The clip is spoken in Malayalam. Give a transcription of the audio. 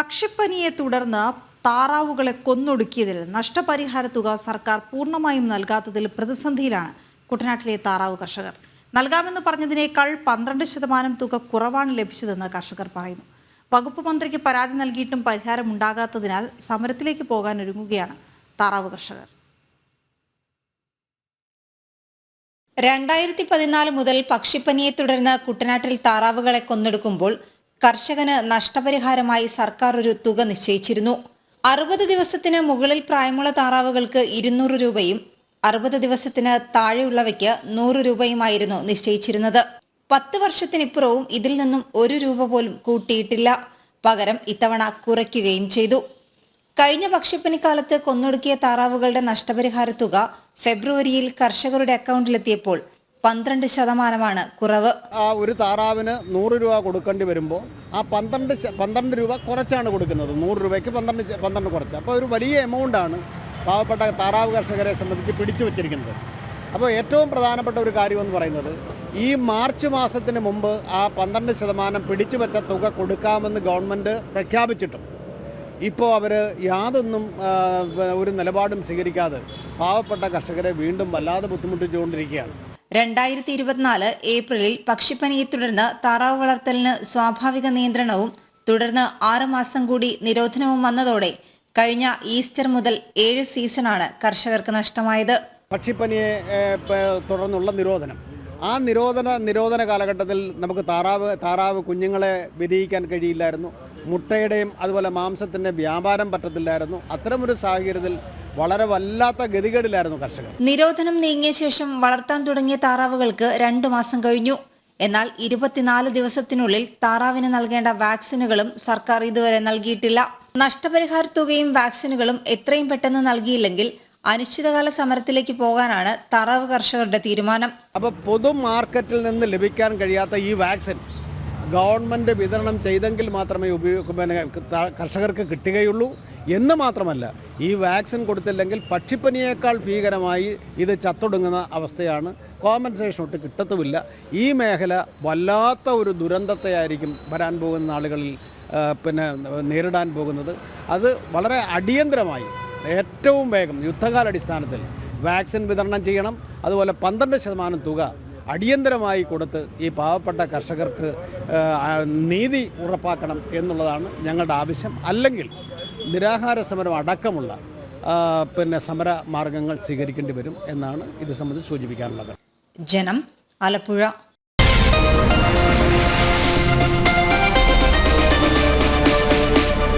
പക്ഷിപ്പനിയെ തുടർന്ന് താറാവുകളെ കൊന്നൊടുക്കിയതിൽ നഷ്ടപരിഹാര തുക സർക്കാർ പൂർണമായും നൽകാത്തതിൽ പ്രതിസന്ധിയിലാണ് കുട്ടനാട്ടിലെ താറാവ് കർഷകർ. നൽകാമെന്ന് പറഞ്ഞതിനേക്കാൾ പന്ത്രണ്ട് ശതമാനം തുക കുറവാണ് ലഭിച്ചതെന്ന് കർഷകർ പറയുന്നു. വകുപ്പ് മന്ത്രിക്ക് പരാതി നൽകിയിട്ടും പരിഹാരം ഉണ്ടാകാത്തതിനാൽ സമരത്തിലേക്ക് പോകാൻ ഒരുങ്ങുകയാണ് താറാവ് കർഷകർ. രണ്ടായിരത്തി പതിനാല് മുതൽ പക്ഷിപ്പനിയെ തുടർന്ന് കുട്ടനാട്ടിൽ താറാവുകളെ കൊന്നെടുക്കുമ്പോൾ കർഷകന് നഷ്ടപരിഹാരമായി സർക്കാർ ഒരു തുക നിശ്ചയിച്ചിരുന്നു. അറുപത് ദിവസത്തിന് മുകളിൽ പ്രായമുള്ള താറാവുകൾക്ക് ഇരുന്നൂറ് രൂപയും അറുപത് ദിവസത്തിന് താഴെയുള്ളവയ്ക്ക് നൂറ് രൂപയുമായിരുന്നു നിശ്ചയിച്ചിരുന്നത്. പത്ത് വർഷത്തിനിപ്പുറവും ഇതിൽ നിന്നും ഒരു രൂപ പോലും കൂട്ടിയിട്ടില്ല. പകരം ഇത്തവണ കുറയ്ക്കുകയും ചെയ്തു. കഴിഞ്ഞ പക്ഷിപ്പനിക്കാലത്ത് കൊന്നൊടുക്കിയ താറാവുകളുടെ നഷ്ടപരിഹാര തുക ഫെബ്രുവരിയിൽ കർഷകരുടെ അക്കൗണ്ടിലെത്തിയപ്പോൾ പന്ത്രണ്ട് ശതമാനമാണ് കുറവ്. ആ ഒരു താറാവിന് നൂറ് രൂപ കൊടുക്കേണ്ടി വരുമ്പോൾ ആ പന്ത്രണ്ട് പന്ത്രണ്ട് രൂപ കുറച്ചാണ് കൊടുക്കുന്നത്. നൂറ് രൂപയ്ക്ക് പന്ത്രണ്ട് പന്ത്രണ്ട് കുറച്ച്. അപ്പോൾ ഒരു വലിയ എമൗണ്ടാണ് പാവപ്പെട്ട താറാവ് കർഷകരെ സംബന്ധിച്ച് പിടിച്ചു വച്ചിരിക്കുന്നത്. അപ്പോൾ ഏറ്റവും പ്രധാനപ്പെട്ട ഒരു കാര്യമെന്ന് പറയുന്നത് ഈ മാർച്ച് മാസത്തിന് മുമ്പ് ആ പന്ത്രണ്ട് ശതമാനം പിടിച്ചു വെച്ച തുക കൊടുക്കാമെന്ന് ഗവൺമെന്റ് പ്രഖ്യാപിച്ചിട്ടും. ഇപ്പോൾ അവർ യാതൊന്നും ഒരു നിലപാടും സ്വീകരിക്കാതെ പാവപ്പെട്ട കർഷകരെ വീണ്ടും വല്ലാതെ ബുദ്ധിമുട്ടിച്ചുകൊണ്ടിരിക്കുകയാണ്. രണ്ടായിരത്തി ഇരുപത്തിനാല് ഏപ്രിലിൽ പക്ഷിപ്പനിയെ തുടർന്ന് താറാവ് വളർത്തലിന് സ്വാഭാവിക നിയന്ത്രണവും തുടർന്ന് ആറ് മാസം കൂടി നിരോധനവും വന്നതോടെ കഴിഞ്ഞ ഈസ്റ്റർ മുതൽ ഏഴ് സീസണാണ് കർഷകർക്ക് നഷ്ടമായത്. പക്ഷിപ്പനിയെ തുടർന്നുള്ള നിരോധനം. ആ നിരോധന നിരോധന കാലഘട്ടത്തിൽ നമുക്ക് താറാവ് താറാവ് കുഞ്ഞുങ്ങളെ വിരിയിക്കാൻ കഴിയില്ലായിരുന്നു. മുട്ടയുടെയും അതുപോലെ മാംസത്തിന്റെ വ്യാപാരം പറ്റത്തില്ലായിരുന്നു. അത്തരമൊരു സാഹചര്യത്തിൽ വളരെ വല്ലാത്ത ഗതികേടിലായിരുന്നു കർഷകർ. നിരോധനം നീങ്ങിയ ശേഷം വളർത്താൻ തുടങ്ങിയ താറാവുകൾക്ക് രണ്ടു മാസം കഴിഞ്ഞു. എന്നാൽ ഇരുപത്തിനാല് ദിവസത്തിനുള്ളിൽ താറാവിന് നൽകേണ്ട വാക്സിനുകളും സർക്കാർ ഇതുവരെ നൽകിയിട്ടില്ല. നഷ്ടപരിഹാര തുകയും വാക്സിനുകളും എത്രയും പെട്ടെന്ന് നൽകിയില്ലെങ്കിൽ അനിശ്ചിതകാല സമരത്തിലേക്ക് പോകാനാണ് താറാവ് കർഷകരുടെ തീരുമാനം. അപ്പോൾ പൊതു മാർക്കറ്റിൽ നിന്ന് ലഭിക്കാൻ കഴിയാത്ത ഈ വാക്സിൻ ഗവൺമെന്റ് വിതരണം ചെയ്തെങ്കിൽ മാത്രമേ ഉപയോഗ കർഷകർക്ക് കിട്ടുകയുള്ളൂ. എന്ന് മാത്രമല്ല ഈ വാക്സിൻ കൊടുത്തില്ലെങ്കിൽ പക്ഷിപ്പനിയേക്കാൾ ഭീകരമായി ഇത് ചത്തൊടുങ്ങുന്ന അവസ്ഥയാണ്. കോമ്പൻസേഷൻ ഒട്ട് കിട്ടത്തുമില്ല. ഈ മേഖല വല്ലാത്ത ഒരു ദുരന്തത്തെയായിരിക്കും വരാൻ പോകുന്ന നാളുകളിൽ പിന്നെ നേരിടാൻ പോകുന്നത്. അത് വളരെ അടിയന്തരമായി ഏറ്റവും വേഗം യുദ്ധകാലടിസ്ഥാനത്തിൽ വാക്സിൻ വിതരണം ചെയ്യണം. അതുപോലെ പന്ത്രണ്ട് ശതമാനം തുക അടിയന്തരമായി കൊടുത്ത് ഈ പാവപ്പെട്ട കർഷകർക്ക് നീതി ഉറപ്പാക്കണം എന്നുള്ളതാണ് ഞങ്ങളുടെ ആവശ്യം. അല്ലെങ്കിൽ നിരാഹാര സമരം അടക്കമുള്ള പിന്നെ സമര മാർഗങ്ങൾ സ്വീകരിക്കേണ്ടി വരും എന്നാണ് ഇത് സംബന്ധിച്ച് സൂചിപ്പിക്കാനുള്ളത്. ജനം ആലപ്പുഴ